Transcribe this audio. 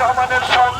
রহমানের সন্তান